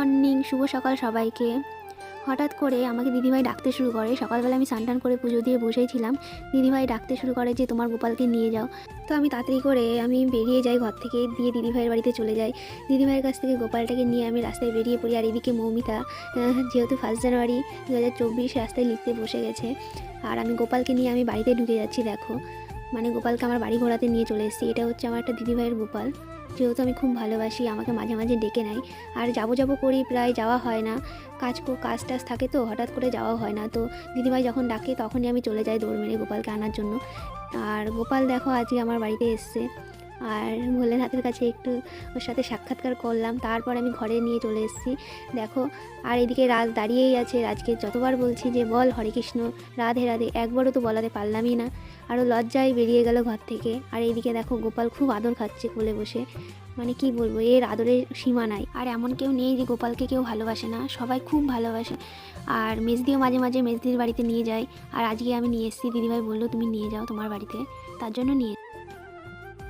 Morning, শুভ সকাল সবাইকে। হঠাৎ করে আমাকে দিদিভাই ডাকতে শুরু করে। সকালবেলা আমি স্নান করে পুজো দিয়ে বসেছিলাম। দিদিভাই ডাকতে শুরু করে যে, তোমার গোপালকে নিয়ে যাও। তো আমি তাড়াতাড়ি করে আমি বেরিয়ে যাই ঘর থেকে, দিয়ে দিদিভাইয়ের বাড়িতে চলে যাই। দিদিভাইয়ের কাছ থেকে গোপালটাকে নিয়ে আমি রাস্তায় বেরিয়ে পড়ি। আর এদিকে মৌমিতা যেহেতু ফার্স্ট জানুয়ারি দু হাজার চব্বিশ রাস্তায় লিখতে বসে গেছে। আর আমি গোপালকে নিয়ে আমি বাড়িতে ঢুকে যাচ্ছি, দেখো। মানে গোপালকে আমার বাড়ি ঘোরাতে নিয়ে চলে এসেছি। এটা হচ্ছে আমার একটা দিদিভাইয়ের গোপাল। যেহেতু আমি খুব ভালোবাসি, আমাকে মাঝে মাঝে ডেকে নেয়। আর যাব যাব করি, প্রায় যাওয়া হয় না। কাজ কাজ টাজ থাকে তো, হঠাৎ করে যাওয়া হয় না। তো দিদিভাই যখন ডাকে, তখনই আমি চলে যাই দৌড় মেরে গোপালকে আনার জন্য। আর গোপাল দেখো, আজকে আমার বাড়িতে এসছে। আর ভোলেনাথের কাছে একটু ওর সাথে সাক্ষাৎকার করলাম। তারপর আমি ঘরে নিয়ে চলে এসেছি। দেখো, আর এদিকে রাজ দাঁড়িয়েই আছে। রাজকে যতবার বলছি যে, বল হরে কৃষ্ণ রাধে রাধে। একবারও তো বলাতে পারলামই না। আরও লজ্জায় বেরিয়ে গেল ঘর থেকে। আর এইদিকে দেখো, গোপাল খুব আদর খাচ্ছে কোলে বসে। মানে কি বলব, এর আদরের সীমা নাই। আর এমন কেউ নেই যে, গোপালকে কেউ ভালোবাসে না। সবাই খুব ভালোবাসে। আর মেজদিও মাঝে মাঝে মেজদির বাড়িতে নিয়ে যায়। আর আজকে আমি নিয়ে এসেছি। দিদিভাই বলল, তুমি নিয়ে যাও তোমার বাড়িতে। তার জন্য নিয়ে